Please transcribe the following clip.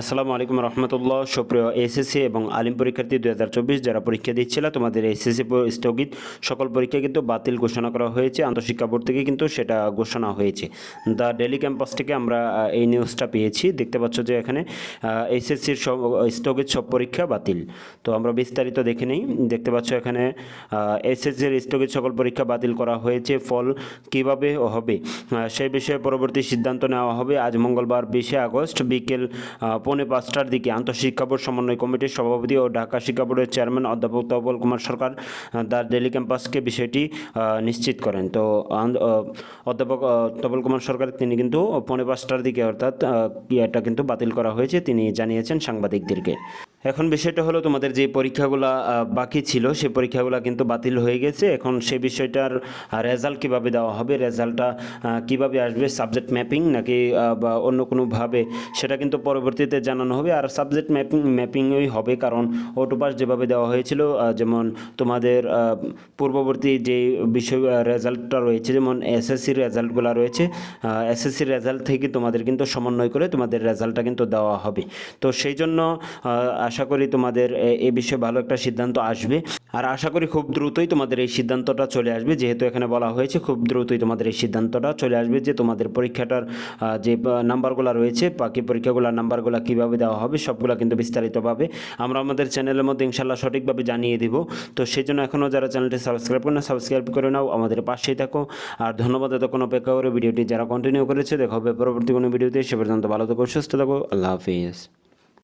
আসসালামু আলাইকুম রহমতুল্লাহ। সুপ্রিয় এসএসসি এবং আলিম পরীক্ষার্থী দু হাজার চব্বিশ, যারা পরীক্ষা দিচ্ছিল, তোমাদের এসএসসি স্থগিত সকল পরীক্ষা কিন্তু বাতিল ঘোষণা করা হয়েছে। আন্তঃশিক্ষা বোর্ড থেকে কিন্তু সেটা ঘোষণা হয়েছে। দ্য ডেলি ক্যাম্পাস থেকে আমরা এই নিউজটা পেয়েছি। দেখতে পাচ্ছ যে এখানে এসএসসির সব, স্থগিত সব পরীক্ষা বাতিল। তো আমরা বিস্তারিত দেখে নিই। দেখতে পাচ্ছ এখানে এসএসসির স্থগিত সকল পরীক্ষা বাতিল করা হয়েছে। ফল কীভাবে হবে? সেই বিষয়ে পরবর্তী সিদ্ধান্ত নেওয়া হবে। আজ মঙ্গলবার বিশে আগস্ট বিকেল পৌনে পাঁচটার দিকে আন্তঃশিক্ষা বোর্ড সমন্বয় কমিটির সভাপতি ও ঢাকা শিক্ষা বোর্ডের চেয়ারম্যান অধ্যাপক তবল কুমার সরকার দ্য ডেলি ক্যাম্পাসকে বিষয়টি নিশ্চিত করেন। তো অধ্যাপক তবল কুমার সরকার, তিনি কিন্তু পৌনে পাঁচটার দিকে অর্থাৎ ইয়েটা কিন্তু বাতিল করা হয়েছে। তিনি জানিয়েছেন সাংবাদিকদেরকে। এখন বিষয়টা হলো তোমাদের যে পরীক্ষাগুলো বাকি ছিল সেই পরীক্ষাগুলো কিন্তু বাতিল হয়ে গেছে। এখন সে বিষয়টার রেজাল্ট কীভাবে দেওয়া হবে রেজাল্টটা কীভাবে আসবে সাবজেক্ট ম্যাপিং নাকি বা অন্য কোনোভাবে, সেটা কিন্তু পরবর্তীতে জানানো হবে। আর সাবজেক্ট ম্যাপিং ম্যাপিংই হবে কারণ অটোপাস যেভাবে দেওয়া হয়েছিল যেমন তোমাদের পূর্ববর্তী যে বিষয় রেজাল্টটা রয়েছে, যেমন এসএসসির রেজাল্টগুলো রয়েছে এসএসসির রেজাল্ট থেকে তোমাদের কিন্তু সমন্বয় করে তোমাদের রেজাল্টটা কিন্তু দেওয়া হবে। তো সেই জন্য আশা করি তোমাদের, এ- বিষয়ে ভালো একটা সিদ্ধান্ত আসবে। আর আশা করি খুব দ্রুতই তোমাদের এই সিদ্ধান্তটা চলে আসবে। যেহেতু এখানে বলা হয়েছে, খুব দ্রুতই তোমাদের এই সিদ্ধান্তটা চলে আসবে যে তোমাদের পরীক্ষাটার যে নাম্বারগুলো রয়েছে, বাকি পরীক্ষাগুলোর নাম্বারগুলো কীভাবে দেওয়া হবে, সবগুলো কিন্তু বিস্তারিতভাবে আমরা আমাদের চ্যানেলের মধ্যে ইনশাল্লাহ সঠিকভাবে জানিয়ে দিব। তো সেই জন্য এখনও যারা চ্যানেলটি সাবস্ক্রাইব করে না, সাবস্ক্রাইব করে নাও, আমাদের পাশেই থাকো। আর ধন্যবাদ এতক্ষণ অপেক্ষা করে ভিডিওটি যারা কন্টিনিউ করেছে, দেখো হবে পরবর্তী কোনো ভিডিওতে, সে পর্যন্ত ভালো থাকো, সুস্থ থাকো, আল্লাহ হাফিজ।